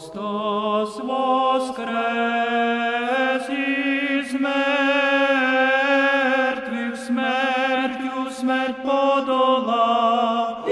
Христос воскрес із мертвих, смертю смерть подолав.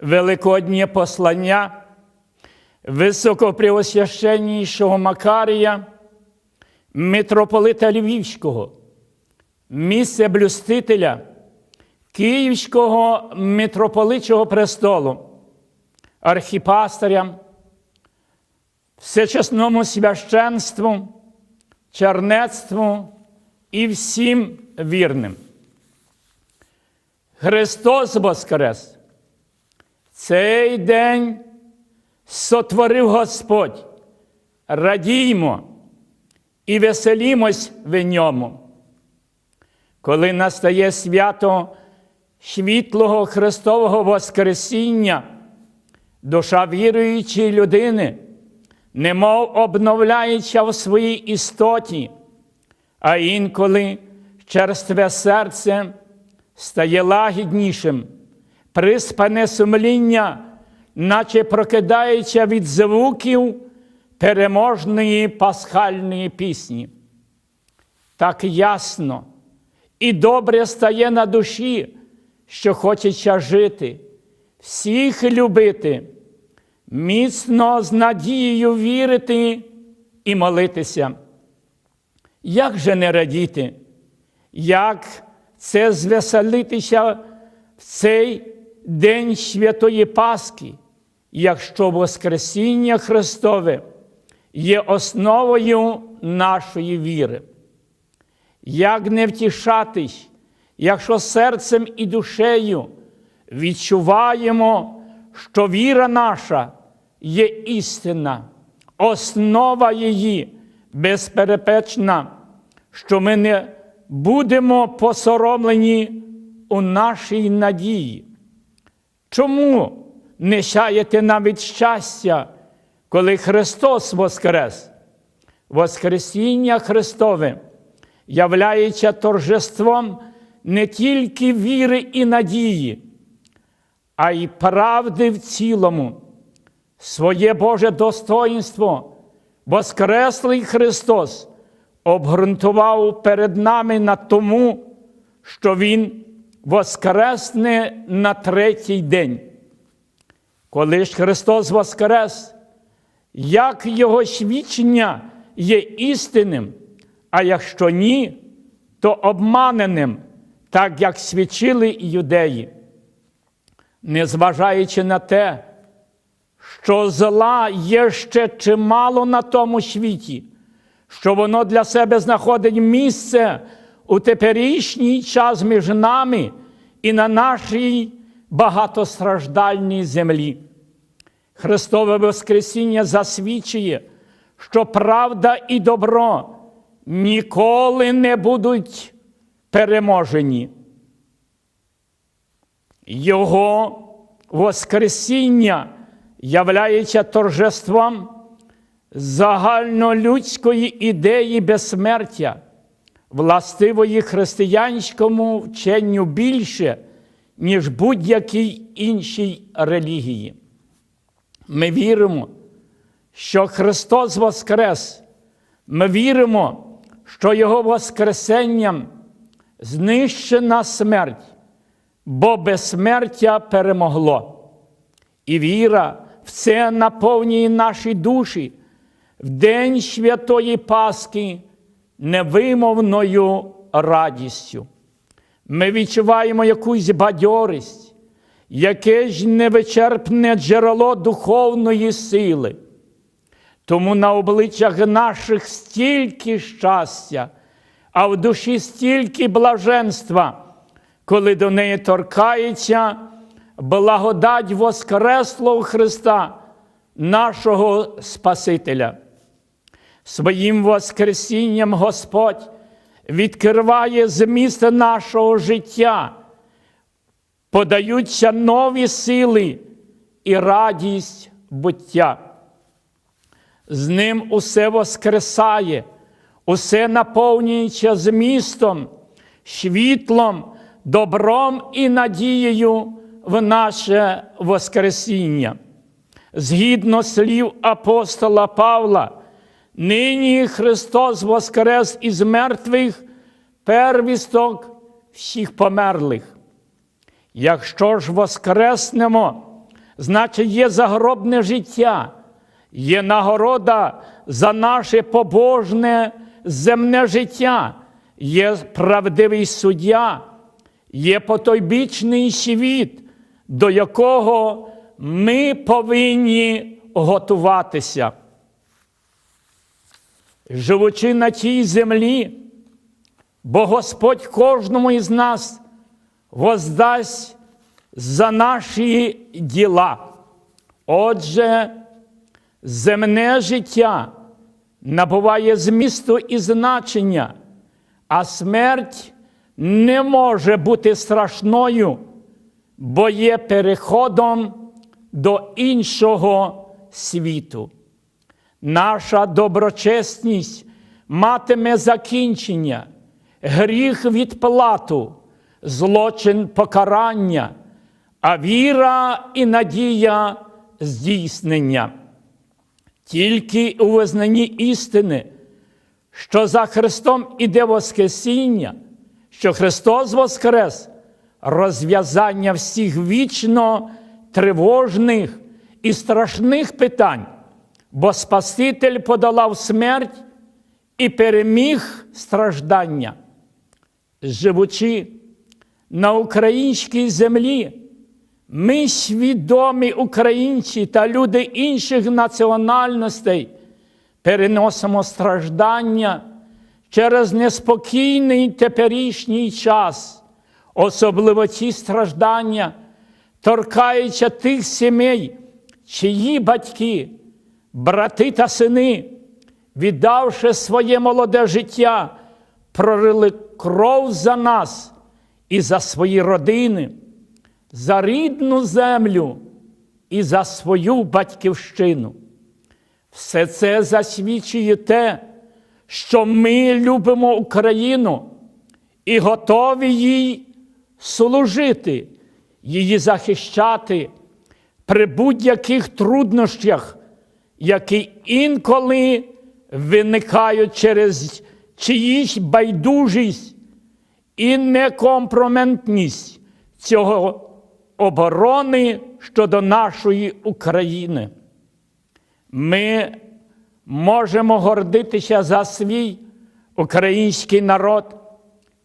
Великоднє послання високопреосвященнішого Макарія, митрополита Львівського, місце блюстителя Київського митрополичого престолу, архіпастирям, всечесному священству, чернецтву і всім вірним. Христос Воскрес! Цей день сотворив Господь. Радіймо і веселімось в ньому. Коли настає свято світлого Христового Воскресіння, душа віруючої людини, немов обновляється в своїй істоті, а інколи черстве серце стає лагіднішим приспане сумління, наче прокидається від звуків переможної пасхальної пісні. Так ясно і добре стає на душі, що хочеться жити, всіх любити, міцно з надією вірити і молитися. Як же не радіти? Як це звеселитися в цей День Святої Пасхи, якщо Воскресіння Христове є основою нашої віри. Як не втішатись, якщо серцем і душею відчуваємо, що віра наша є істина, основа її безперепечна, що ми не будемо посоромлені у нашій надії. Чому не сяєте навіть щастя, коли Христос Воскрес? Воскресіння Христове являється торжеством не тільки віри і надії, а й правди в цілому, своє Боже достоїнство, Воскреслий Христос обґрунтував перед нами на тому, що Він воскресне на третій день. Коли ж Христос Воскрес, як Його свідчення є істинним, а якщо ні, то обманеним, так як свідчили юдеї. Незважаючи на те, що зла є ще чимало на тому світі, що воно для себе знаходить місце у теперішній час між нами і на нашій багатостраждальній землі. Христове Воскресіння засвідчує, що правда і добро ніколи не будуть переможені. Його Воскресіння являється торжеством загальнолюдської ідеї безсмертя властивої християнському вченню більше, ніж будь-якій іншій релігії. Ми віримо, що Христос Воскрес, ми віримо, що Його Воскресенням знищена смерть, бо безсмертя перемогло. І віра в це наповнює наші душі в день святої Пасхи невимовною радістю. Ми відчуваємо якусь бадьорість, якесь невичерпне джерело духовної сили. Тому на обличчях наших стільки щастя, а в душі стільки блаженства, коли до неї торкається благодать Воскреслого Христа, нашого Спасителя. Своїм Воскресінням Господь відкриває зміст нашого життя, подаються нові сили і радість буття. З ним усе воскресає, усе наповнюється змістом, світлом, добром і надією в наше Воскресіння. Згідно слів апостола Павла, нині Христос воскрес із мертвих первісток всіх померлих. Якщо ж воскреснемо, значить є загробне життя, є нагорода за наше побожне земне життя, є правдивий суддя, є потойбічний світ, до якого ми повинні готуватися. Живучи на тій землі, бо Господь кожному із нас воздасть за наші діла. Отже, земне життя набуває змісту і значення, а смерть не може бути страшною, бо є переходом до іншого світу. Наша доброчесність матиме закінчення, гріх відплату, злочин покарання, а віра і надія здійснення. Тільки у визнанні істини, що за Христом іде Воскресіння, що Христос Воскрес, розв'язання всіх вічно тривожних і страшних питань, бо Спаситель подолав смерть і переміг страждання. Живучи на українській землі, ми свідомі українці та люди інших національностей. Переносимо страждання через неспокійний теперішній час, особливо ці страждання, торкаються тих сімей, чиї батьки, брати та сини, віддавши своє молоде життя, пролили кров за нас і за свої родини, за рідну землю і за свою батьківщину. Все це засвідчує те, що ми любимо Україну і готові їй служити, її захищати при будь-яких труднощах, які інколи виникають через чиїсь байдужість і некомпроментність цього оборони щодо нашої України. Ми можемо гордитися за свій український народ,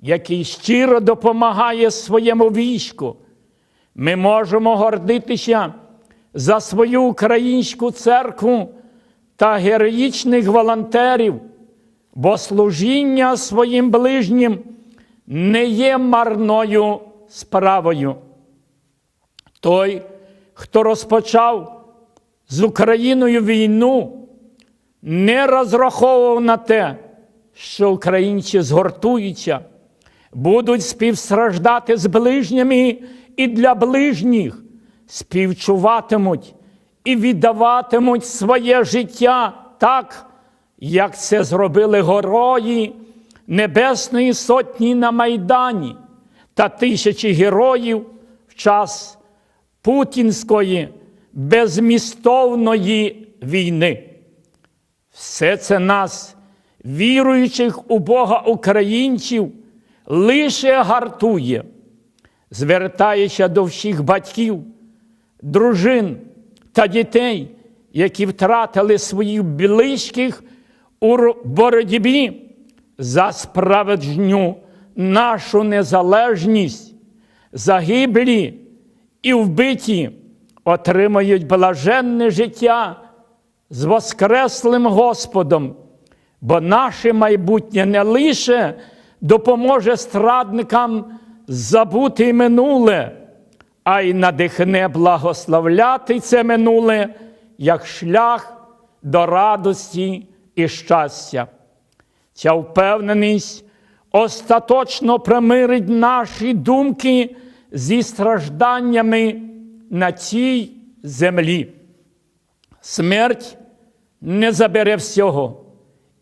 який щиро допомагає своєму війську. Ми можемо гордитися за свою українську церкву та героїчних волонтерів, бо служіння своїм ближнім не є марною справою. Той, хто розпочав з Україною війну, не розраховував на те, що українці згортуються, будуть співстраждати з ближніми і для ближніх, співчуватимуть і віддаватимуть своє життя так, як це зробили герої Небесної Сотні на Майдані та тисячі героїв в час путінської безмістовної війни. Все це нас, віруючих у Бога українців, лише гартує, звертаючи до всіх батьків, дружин та дітей, які втратили своїх близьких у боротьбі за справедню нашу незалежність, загиблі і вбиті отримають блаженне життя з Воскреслим Господом, бо наше майбутнє не лише допоможе страдникам забути минуле, а й надихне благословляти це минуле як шлях до радості і щастя. Ця впевненість остаточно примирить наші думки зі стражданнями на цій землі. Смерть не забере всього,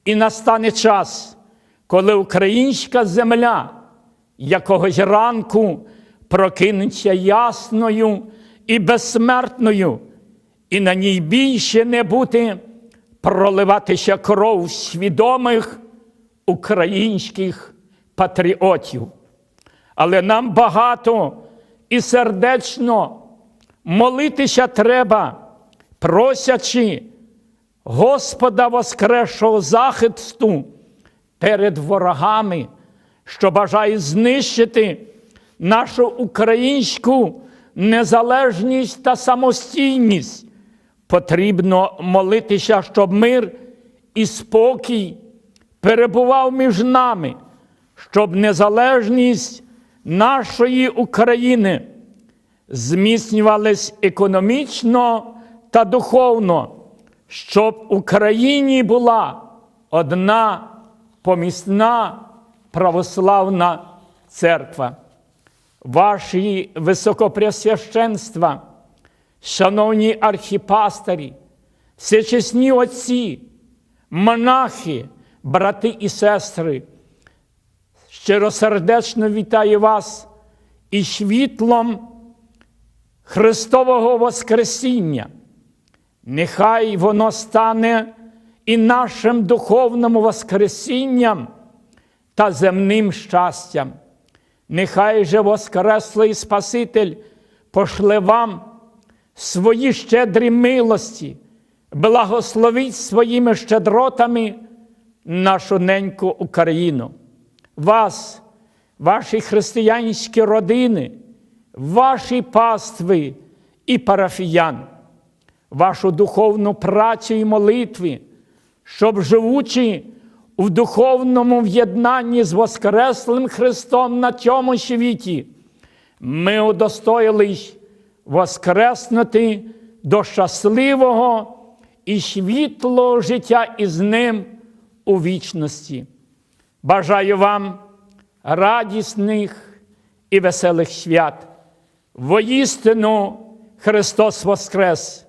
і настане час, коли українська земля якогось ранку прокинеться ясною і безсмертною, і на ній більше не бути проливатися кров свідомих українських патріотів. Але нам багато і сердечно молитися треба, просячи Господа Воскресшого захисту перед ворогами, що бажають знищити нашу українську незалежність та самостійність. Потрібно молитися, щоб мир і спокій перебував між нами, щоб незалежність нашої України зміцнювалась економічно та духовно, щоб Україні була одна помісна православна церква. Ваші високопресвященства, шановні архіпастері, всечесні отці, монахи, брати і сестри, щиросердечно вітаю вас і світлом Христового Воскресіння. Нехай воно стане і нашим духовним Воскресінням та земним щастям. Нехай же Воскреслий Спаситель пошле вам свої щедрі милості, благословить своїми щедротами нашу неньку Україну, вас, ваші християнські родини, ваші пастви і парафіян, вашу духовну працю і молитви, щоб живучи в духовному в'єднанні з Воскреслим Христом на цьому світі, ми удостоїлись воскреснути до щасливого і світлого життя із Ним у вічності. Бажаю вам радісних і веселих свят. Воістину Христос Воскрес,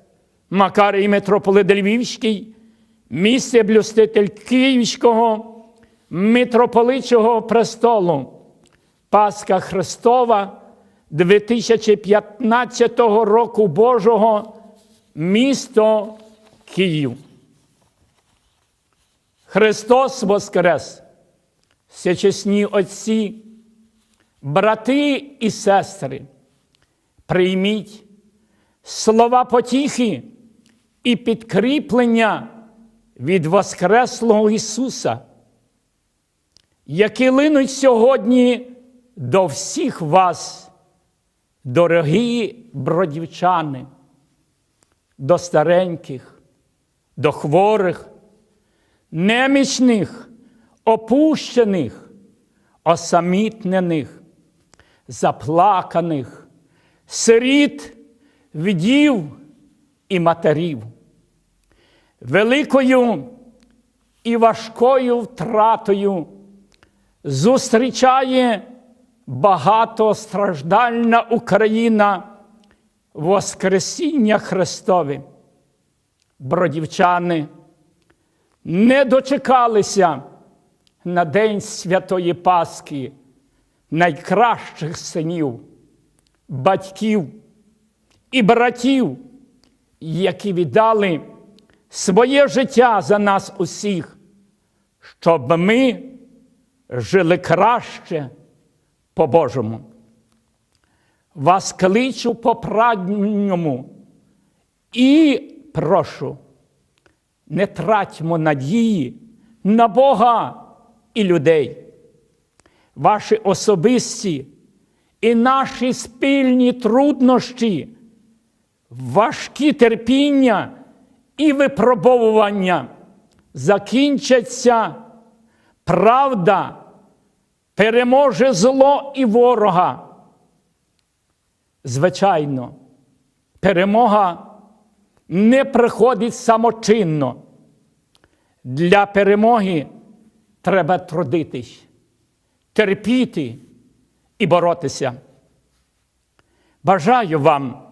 Макарій митрополит Львівський, місце блюститель Київського митрополичого престолу, Пасха Христова 2015 року Божого, місто Київ. Христос Воскрес, всечесні отці, брати і сестри, прийміть слова потіхи і підкріплення від Воскреслого Ісуса, які линуть сьогодні до всіх вас, дорогі бродівчани, до стареньких, до хворих, немічних, опущених, осамітнених, заплаканих, сиріт, вдів і матерів. Великою і важкою втратою зустрічає багатостраждальна Україна Воскресіння Христове. Бродівчани не дочекалися на День Святої Пасхи найкращих синів, батьків і братів, які віддали своє життя за нас усіх, щоб ми жили краще по-божому. Вас кличу по прадньому і прошу, не тратьмо надії на Бога і людей. Ваші особисті і наші спільні труднощі, важкі терпіння і випробовування закінчаться, правда переможе зло і ворога. Звичайно, перемога не приходить самочинно. Для перемоги треба трудитись, терпіти і боротися. Бажаю вам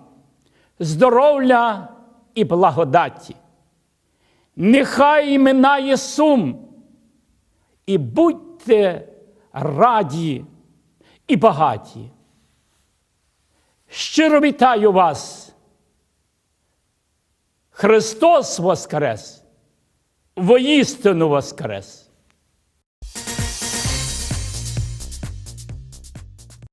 здоров'я і благодаті. Нехай минає сум, і будьте раді і багаті. Щиро вітаю вас. Христос Воскрес, воістину Воскрес.